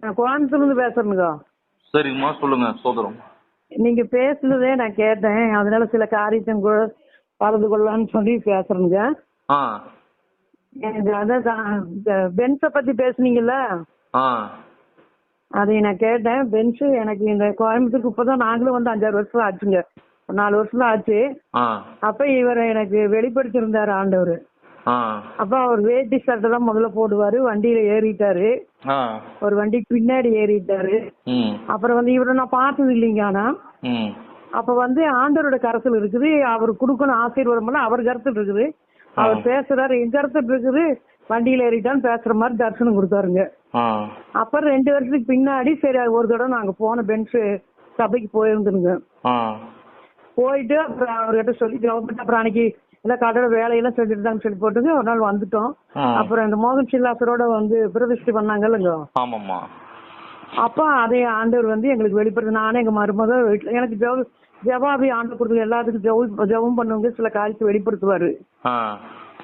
நான் கோயம்புத்தூர்ல இருந்து பேசுறேனுங்க. சரிங்கம்மா சொல்லுங்க சோதரம். நீங்க பேசுனதே நான் கேட்டேன். அதனால சில காரியத்தையும் கூட பலது கொள்ளலாம்னு சொல்லி பேசுறேனுங்க. எனக்கு அதான் பென்ஸை பத்தி பேசுனீங்கல்ல? அதை நான் கேட்டேன். பென்ஸ் எனக்கு இந்த கோயம்புத்தூருக்கு இப்பதான் நாங்களும் வந்து அஞ்சாறு வருஷம் ஆச்சுங்க. நாலு வருஷம் ஆச்சு. அப்ப இவர் எனக்கு வெளிப்படுத்தியிருந்தாரு ஆண்டவர். அப்ப அவர் வேட்டி சட்டை தான் முதல்ல போடுவாரு வண்டியில ஏறிட்டாரு. ஒரு வண்டி பின்னாடி ஏறிட்டாரு. அப்புறம் வந்து இவரை நான் பார்த்தது இல்லைங்க ஆனா. அப்ப வந்து ஆண்டவரோட கரத்தில் இருக்குது அவர் கொடுக்கணும் ஆசீர்வாதம் எல்லாம் அவர் கருத்தில் இருக்குது. அவர் பேசுறாரு என் கருத்தில் இருக்குது வண்டியில ஏறிட்டான்னு பேசுற மாதிரி தரிசனம் கொடுத்தாருங்க. அப்புறம் ரெண்டு வருஷத்துக்கு பின்னாடி சரி ஒரு தடவை நாங்க போன பென்ஸ் சபைக்கு போயிருந்தோங்க ஆ. போயிட்டு அப்புறம் அவர்கிட்ட சொல்லி அப்புறம் அன்னைக்கு எல்லாம் கடோட வேலையெல்லாம் செஞ்சுட்டு சொல்லி போட்டுங்க ஒரு நாள் வந்துட்டோம். அப்புறம் இந்த மோகன் சில்லாசரோட வந்து பிரதிஷ்டை பண்ணாங்கல்லங்க. ஆமாம்மா. அப்ப அதே ஆண்டவர் வந்து எங்களுக்கு வெளிப்படுத்து நானே எங்க மருமக வீட்டுல எனக்கு ஜெப ஜவாபி ஆண்டு கொடுத்து எல்லாத்துக்கும் ஜெப ஜெபம் பண்ணுவாங்க சில காரியத்தை வெளிப்படுத்துவாரு.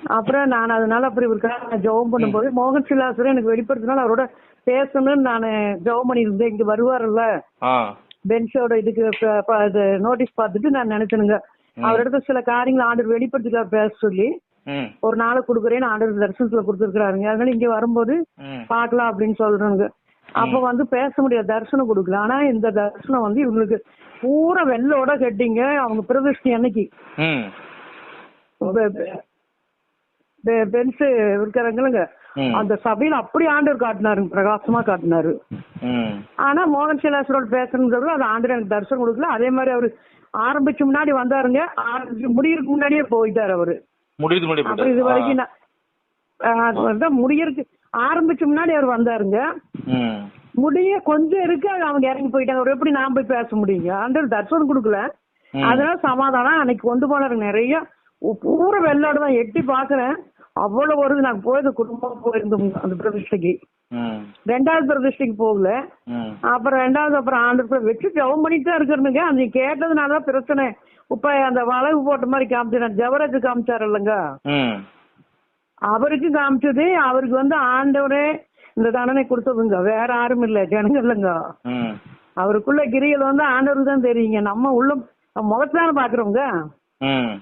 அப்புறம் நான் அதனால அப்புறம் இவருக்காக நான் ஜெபம் பண்ணும்போது மோகன் சிலாசர் எனக்கு வெளிப்படுத்தினால அவரோட பேசணும்னு நான் ஜெபம் பண்ணியிருந்தேன். இங்க வருவாருல்ல. ஆ. பென்ஸோட இதுக்கு நோட்டீஸ் பார்த்துட்டு நான் நினைச்சேனுங்க. அவரிடத்துல சில காரியங்களை ஆண்டவர் வெளிப்படுத்திக்கலாம் பேச சொல்லி ஒரு நாளை கொடுக்குறேன்னு ஆண்டவர் தரிசனத்துல கொடுத்துருக்காருங்க அதனால இங்க வரும்போது ம். பார்க்கலாம் அப்படின்னு சொல்றாங்க. அப்ப வந்து பேச முடியாது தரிசனம் கொடுக்கல. ஆனா இந்த தரிசனம் வந்து இவங்களுக்கு பூரா வெள்ளோட கட்டிங்க அவங்க பிரதிஷ்டி அன்னைக்கு. ம். பென்ஸ் இருக்கிறாங்களுங்க. அந்த சபையில அப்படி ஆண்டவர் காட்டினாருங்க பிரகாசமா காட்டினாரு. ஆனா மோகன் சிலாசரோட பேசணுங்கிறது அது ஆண்டவர் எனக்கு தரிசனம் கொடுக்கல. அதே மாதிரி அவரு ஆரம்பிச்ச முன்னாடி வந்தாருங்க. முடியறதுக்கு முன்னாடியே போயிட்டாரு அவரு. இது வரைக்கும் நான் ஆஹ் அது வந்து முடியறதுக்கு ஆரம்பிச்ச முன்னாடி அவர் வந்தாருங்க. முடிய கொஞ்சம் இருக்கு அவங்க இறங்கி போயிட்டாங்க. அவர் எப்படி நான் போய் பேச முடியுங்க? ஆண்டவர் தரிசனம் கொடுக்கல. அதனால சமாதானம். அன்னைக்கு கொண்டு போனாரு நிறைய. பூரா வெள்ளாடு தான் எட்டி பாக்குறேன் அவ்வளவு வருது. நாங்க போயது குடும்பம் போயிருந்தோம் அந்த பிரதிஷ்டைக்கு ரெண்டாவது பிரதிஷ்டைக்கு போகல. அப்புறம் ரெண்டாவது அப்புறம் ஆண்டு வச்சு ஜெபம் பண்ணிட்டு தான் இருக்கிறனுங்க அந்த கேட்டதுனால தான் பிரச்சனை. இப்ப அந்த வளைவு போட்ட மாதிரி காமிச்சு ஜவராஜ் காமிச்சாரு இல்லைங்க? அவருக்கு காமிச்சது. அவருக்கு வந்து ஆண்டவரே இந்த தண்டனை கொடுத்ததுங்க. வேற யாரும் இல்ல. ஜனங்க இல்லைங்க. அவருக்குள்ள கிரிகள் வந்து ஆண்டவருக்கு தான் தெரியுங்க. நம்ம உள்ள முகத்தை தானே பாக்குறோங்க ம்.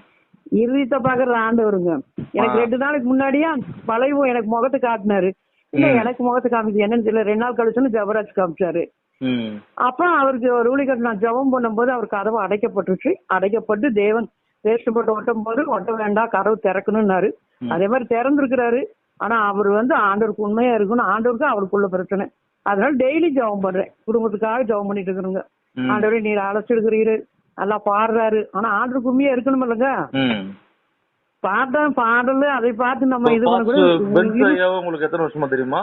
இறுதியத்தை பாக்குறது ஆண்டவருங்க. எனக்கு ரெண்டு நாளைக்கு முன்னாடியே வளைவு எனக்கு முகத்தை காட்டினாரு. இல்ல எனக்கு முகத்தை காமிச்சு என்னன்னு தெரியல. ரெண்டு நாள் கழிச்சுன்னு ஜவராஜ் காமிச்சாரு. ம். அப்ப அவருக்கு ஒரு ஊழிகர் நான் ஜெபம் பண்ணும்போது அவர் கதவு அடைக்கப்பட்டுச்சு. அடைக்கப்பட்டு தேவன் வேஸ்ட் போட்டு ஒட்டும் போது ஒட்ட வேண்டாம் கதவு திறக்கணும்னாரு. அதே மாதிரி திறந்திருக்கிறாரு. ஆனா அவர் வந்து ஆண்டவருக்கு உண்மையா இருக்கணும். ஆண்டவருக்கு அவருக்குள்ள பிரச்சனை. அதனால டெய்லி ஜெபம் பண்றேன். குடும்பத்துக்காக ஜெபம் பண்ணிட்டு இருக்கிறோங்க. ஆண்டவரே நீர் அழைச்சிருக்கிறீரு நல்லா பாடுறாரு. ஆனா ஆண்டருக்கு உண்மையா இருக்கணும் இல்லைங்க ம் பாட்டா பாடல அதை பார்த்து நம்ம இது உங்களுக்கு எத்தனை வருஷமா தெரியுமா?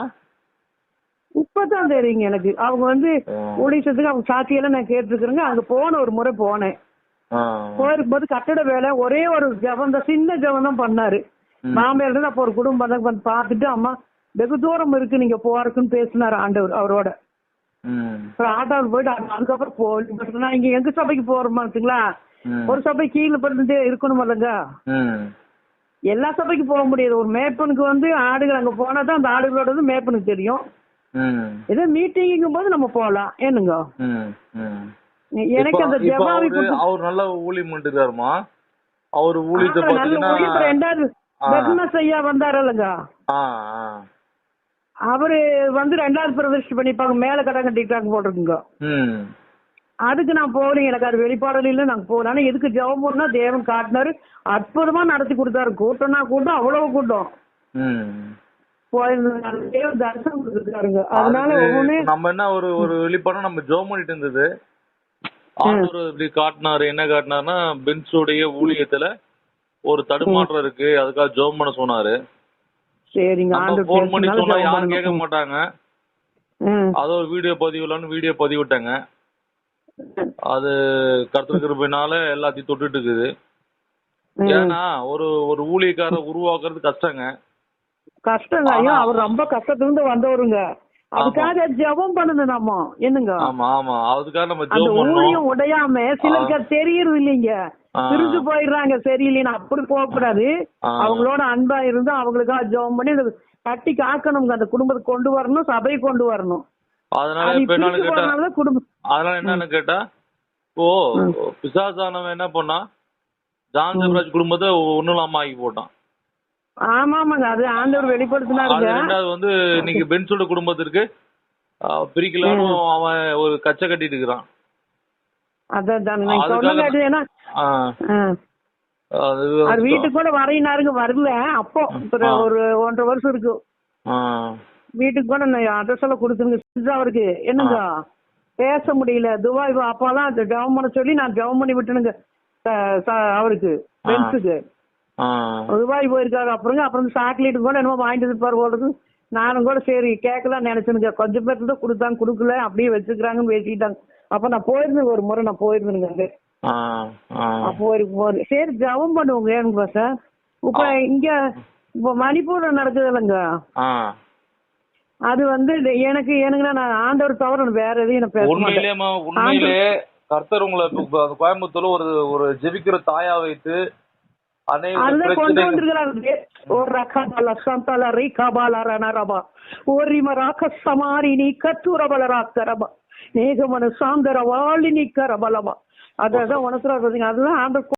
இப்பதான் தெரியுங்க எனக்கு. அவங்க வந்து ஆ. ஊழியத்துக்கு அவங்க சாட்சியெல்லாம் நான் கேட்டிருக்கிறேங்க. அங்க போன ஒரு முறை போனேன். ஆ. போயிருக்கும்போது கட்டட வேலை ஒரே ஒரு ஜபம் தான் சின்ன ஜபம் தான் பண்ணாரு. மாமையில இருந்து அப்போ ஒரு குடும்பம் தான் வந்து பார்த்துட்டு அம்மா வெகு தூரம் இருக்கு. நீங்க போறதுக்குன்னு பேசினாரு ஆண்டவர் அவரோட. அப்புறம் ஆட்டோவில் போயிட்டு அது- அதுக்கப்புறம் போய் நான் இங்க எங்க சபைக்கு போறோமா வச்சுங்களா. ஒரு சபை கீழே படுத்துட்டே இருக்கணும் இல்லைங்க? எல்லா சபைக்கு போக முடியாது. ஒரு மேப்பனுக்கு வந்து ஆடுகள் அங்க போனா தான் அந்த ஆடுகளோட வந்து மேப்பனுக்கு தெரியும். ஏதோ மீட்டிங்கும் போது நம்ம போகலாம் ம் எனக்கு அந்த ஜபாவி அவரு நல்ல ஊழியம் பண்ணிட்டு இருக்காருமா அவர் ஊழியத்தை பாத்தீங்கன்னா ரெண்டாவது. பெக்னஸ் ஐயா வந்தாரல்லங்க அவரு வந்து ரெண்டாவது பிரதிஷ்டை பண்ணிப்பாங்க மேல கடை கட்டிட்டாங்க போட்டிருக்குங்க அதுக்கு நான் போகல எனக்கு அது வெளிப்பாடல இல்ல நாங்க போகல ஆனா எதுக்கு ஜெபம் பண்ணா தேவன் காட்டினாரு. அற்புதமா நடத்தி கொடுத்தாரு. கூட்டம்னா கூட்டம் அவ்வளவு கூட்டம். நம்ம என்ன ஒரு ஒரு வெளிப்பாடம் நம்ம ஜோம் பண்ணிட்டு இருந்தது. ஆண்டவர் இப்படி காட்டினாரு என்ன காட்டினாருன்னா பென்ஸுடைய ஊழியத்துல ஒரு தடுமாற்றம் இருக்கு. அதுக்காக ஜோம் பண்ண சொன்னாரு. சரிங்க போன் பண்ணி சொன்னா யாரும் கேட்க. மாட்டாங்க. அதோ வீடியோ பதிவுலான்னு வீடியோ பதிவிட்டாங்க. அது கருத்து கிருபைனால எல்லாத்தையும் தொட்டுட்டு இருக்குது. ஏன்னா ஒரு ஒரு ஊழியக்காரரை உருவாக்குறது கஷ்டங்க. கஷ்டங்க. ஐயோ அவர் ரொம்ப கஷ்டத்துல வந்தவருங்க. அதுக்காக ஜெபம் பண்ணணும் நம்ம. என்னங்க? ஆமா ஆமா. அதுக்காக நம்ம பண்ணோம் ஊழியம் உடையாம சிலருக்கு தெரியறது இல்லைங்க. பிரிஞ்சு போயிடுறாங்க. சரியில்லைன்னு அப்படி போக கூடாது. அவங்களோட அன்பா இருந்து அவங்களுக்காக ஜெபம் பண்ணி கட்டி காக்கணுங்க. அந்த குடும்பத்தை கொண்டு வரணும் சபையை கொண்டு வரணும். அதனால அது இப்ப என்னன்னு கேட்டா அதனால என்னன்னு கேட்டா ஓ பிசாசானவன் என்ன பண்ணா ஜான் ஜெபராஜ் குடும்பத்தை ஒண்ணும் இல்லாம ஆக்கி போட்டான். ஆமா ஆமாங்க. அது ஆண்டவர் அது வெளிப்படுத்தினாருங்க ரெண்டாவது வந்து இன்னைக்கு பென்சோட குடும்பத்திற்கு பிரிக்கலான்னு அவன் ஒரு கச்சை கட்டிட்டு இருக்கிறான். வீட்டுக்கு கூட வரையினாருங்க வரல. அப்போ ஒரு ஒன்றரை வருஷம் இருக்கு. ஆஹ், வீட்டுக்கு கூட நான் அட்ரஸ் எல்லாம் கொடுத்துருங்க. அவருக்கு. என்னங்க? பேச முடியல. துபாய் அப்பெல்லாம் அந்த ஜெபம் பண்ண சொல்லி நான் ஜெபம் பண்ணி விட்டனுங்க அவருக்கு. ஆஹ், துபாய் போயிருக்காரு அப்புறங்க அப்புறம் சாக்லேட் கூட என்னமோ வாங்கிட்டு இருப்பார் போடுறது நானும் கூட சரி கேட்கலாம் நினைச்சனுங்க. கொஞ்சம் பேர்த்து தான் கொடுத்தாங்க கொடுக்கல. அப்படியே வச்சுக்கிறாங்கன்னு பேசிட்டாங்க அப்ப நான் போயிருந்தேன். ஒரு முறை நான் போயிருந்தேங்க அங்க. அப்போ ஒரு சரி ஜெபம் பண்ணுவோங்க ஏனுங்க சார் இப்ப இங்க இப்ப மணிப்பூர்ல நடக்குது இல்லைங்க. அது வந்து எனக்கு எனக்குன்னா நான் ஆண்டவர் தவிர வேற எதையும் நான் பேச மாட்டேன். உண்மையிலே கர்த்தர் உங்களை இப்ப அந்த கோயம்புத்தூர்ல ஒரு ஒரு ஜெபிக்கிற தாயா வைத்து அதுதான் கொண்டு வந்திருக்கிறாரு ஒரு ரகபால சந்தால ரீகாபால ரணரபா. ஓரிம ராக சமாரினி கத்துரபல ராக்கரபா நேகமன சாந்தர வாழினி கரபலபா அதான் உணர்த்துறாரு அதுதான் ஆண்டவர்